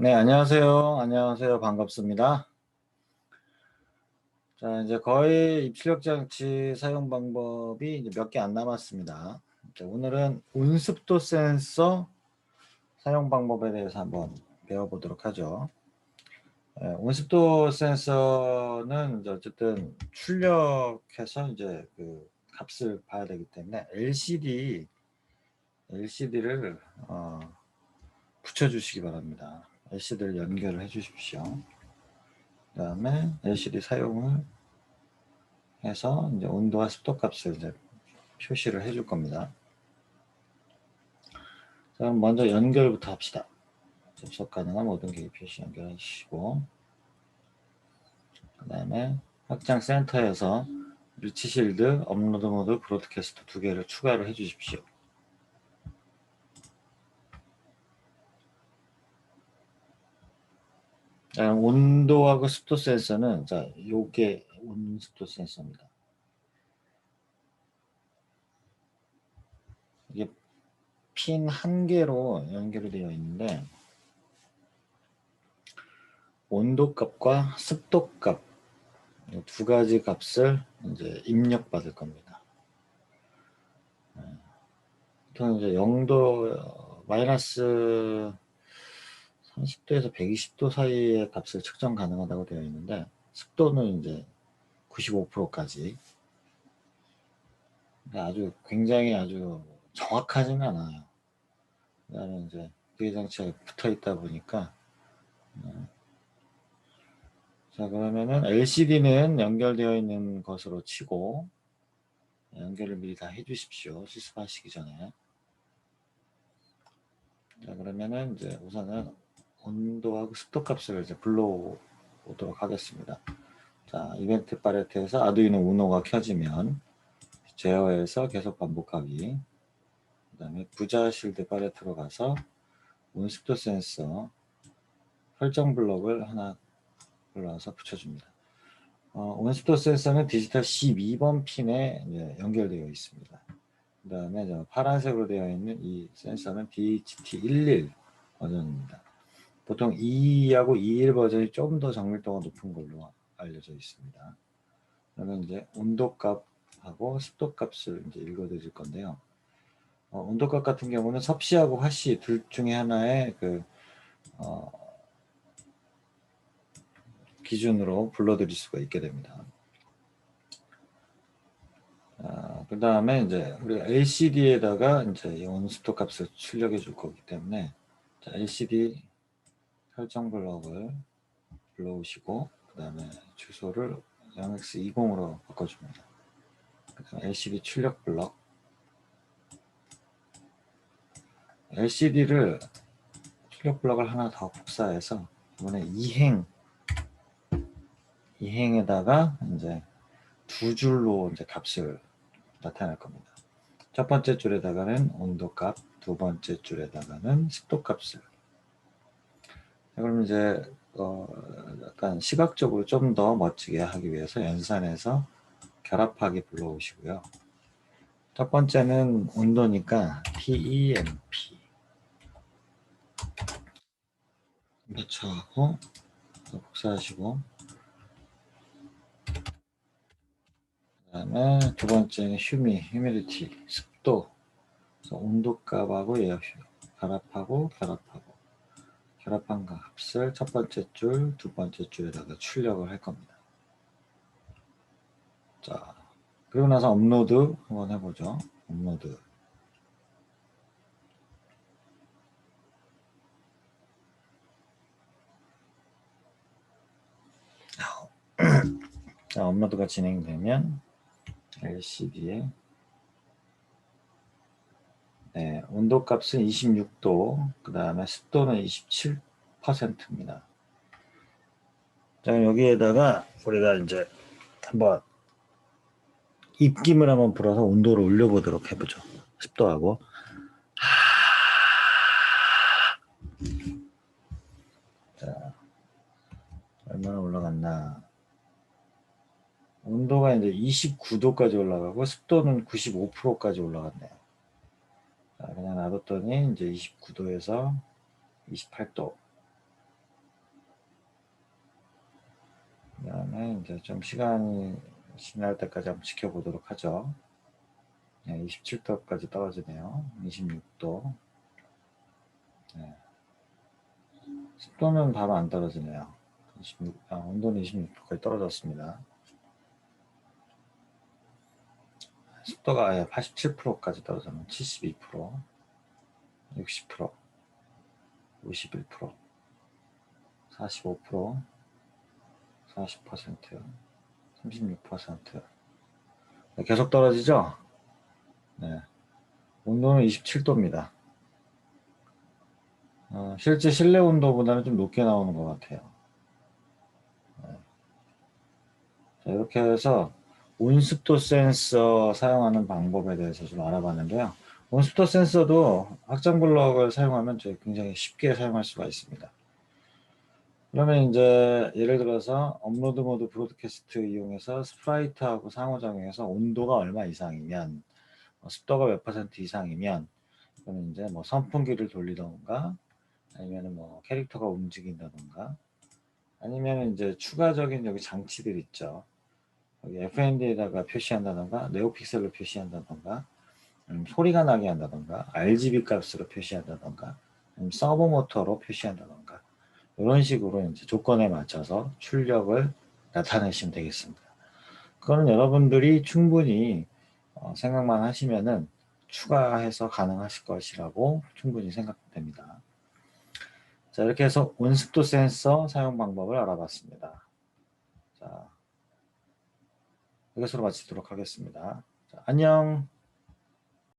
네, 안녕하세요. 안녕하세요. 반갑습니다. 자, 이제 거의 입출력 장치 사용 방법이 몇 개 안 남았습니다. 자, 오늘은 온습도 센서 사용 방법에 대해서 한번 배워보도록 하죠. 예, 온습도 센서는 어쨌든 출력해서 이제 그 값을 봐야 되기 때문에 LCD, LCD를 어, 붙여주시기 바랍니다. LCD를 연결을 해 주십시오. 그 다음에 LCD 사용을 해서 이제 온도와 습도 값을 이제 표시를 해 줄 겁니다. 자, 그럼 먼저 연결부터 합시다. 접속 가능한 모든 기기 표시 연결하시고 그 다음에 확장 센터에서 리치 실드, 업로드 모드, 브로드캐스트 두 개를 추가를 해 주십시오. 자, 온도하고 습도 센서는 자, 요게 온습도 센서입니다. 이게 핀 한 개로 연결이 되어 있는데 온도 값과 습도 값 두 가지 값을 이제 입력 받을 겁니다. 보통 이제 0도 마이너스 30도에서 120도 사이의 값을 측정 가능하다고 되어 있는데 습도는 이제 95%까지 아주 굉장히 아주 정확하지는 않아요. 그다음에 이제 기계 장치가 붙어 있다 보니까 네. 자 그러면은 LCD는 연결되어 있는 것으로 치고 연결을 미리 다 해주십시오. 실습하시기 전에. 자 그러면은 이제 우선은 온도하고 습도 값을 이제 불러오도록 하겠습니다. 자, 이벤트 팔레트에서 아두이노 우노가 켜지면 제어에서 계속 반복하기 그 다음에 부자 실드 팔레트로 가서 온습도 센서 설정 블록을 하나 불러서 붙여줍니다. 어, 온습도 센서는 디지털 12번 핀에 연결되어 있습니다. 그 다음에 파란색으로 되어 있는 이 센서는 DHT11 버전입니다. 보통 2하고 21 버전이 좀더 정밀도가 높은 걸로 알려져 있습니다. 그러면 이제 온도 값하고 습도 값을 이제 읽어드릴 건데요. 어, 온도 값 같은 경우는 섭씨하고 화씨 둘 중에 하나의 그 어, 기준으로 불러드릴 수가 있게 됩니다. 아, 그 다음에 이제 우리가 LCD에다가 이제 온습도 값을 출력해 줄 거기 때문에 자, LCD 설정 블럭을 불러오시고 그 다음에 주소를 0x20으로 바꿔줍니다. LCD 출력 블럭 LCD를 출력 블럭을 하나 더 복사해서 이번에 이행 이행에다가 이제 두 줄로 이제 값을 나타낼 겁니다. 첫 번째 줄에다가는 온도 값, 두 번째 줄에다가는 습도 값을 그럼 이제 어 약간 시각적으로 좀 더 멋지게 하기 위해서 연산해서 결합하기 불러오시고요. 첫 번째는 온도니까 PEMP 템퍼처하고 복사하시고. 그 다음에 두 번째는 휴미, 휴미디티, 습도. 온도값하고 결합하고 결합하고 결합한 값을 첫 번째 줄, 두 번째 줄에다가 출력을 할 겁니다. 자, 그리고 나서 업로드 한번 해보죠. 업로드. 자, 업로드가 진행되면 LCD에 네, 온도 값은 26도, 그 다음에 습도는 27%입니다. 자, 여기에다가 우리가 이제 한번 입김을 한번 불어서 온도를 올려보도록 해보죠. 습도하고. 자, 얼마나 올라갔나. 온도가 이제 29도까지 올라가고 습도는 95%까지 올라갔네요. 그냥 놔뒀더니 이제 29도에서 28도. 그 다음에 이제 좀 시간이 지날 때까지 한번 지켜보도록 하죠. 27도까지 떨어지네요. 26도. 네. 습도는 바로 안 떨어지네요. 26, 아, 온도는 26도까지 떨어졌습니다. 습도가 아예 87%까지 떨어졌네요. 72%, 60%, 51%, 45%, 40%, 36%. 네, 계속 떨어지죠? 네. 온도는 27도입니다. 어, 실제 실내 온도보다는 좀 높게 나오는 것 같아요. 네. 자, 이렇게 해서 온습도 센서 사용하는 방법에 대해서 좀 알아봤는데요. 온습도 센서도 확장 블럭을 사용하면 굉장히 쉽게 사용할 수가 있습니다. 그러면 이제 예를 들어서 업로드 모드 브로드캐스트 이용해서 스프라이트하고 상호작용해서 온도가 얼마 이상이면 어, 습도가 몇 퍼센트 이상이면 그러면 이제 뭐 선풍기를 돌리던가 아니면 뭐 캐릭터가 움직인다던가 아니면 이제 추가적인 여기 장치들 있죠. FND에다가 표시한다던가 네오픽셀로 표시한다던가 음, 소리가 나게 한다던가 RGB 값으로 표시한다던가 아니면 서버 모터로 표시한다던가 이런 식으로 이제 조건에 맞춰서 출력을 나타내시면 되겠습니다. 그거는 여러분들이 충분히 어, 생각만 하시면은 추가해서 가능하실 것이라고 충분히 생각됩니다. 자, 이렇게 해서 온습도 센서 사용 방법을 알아봤습니다. 자, 이것으로 마치도록 하겠습니다. 자, 안녕.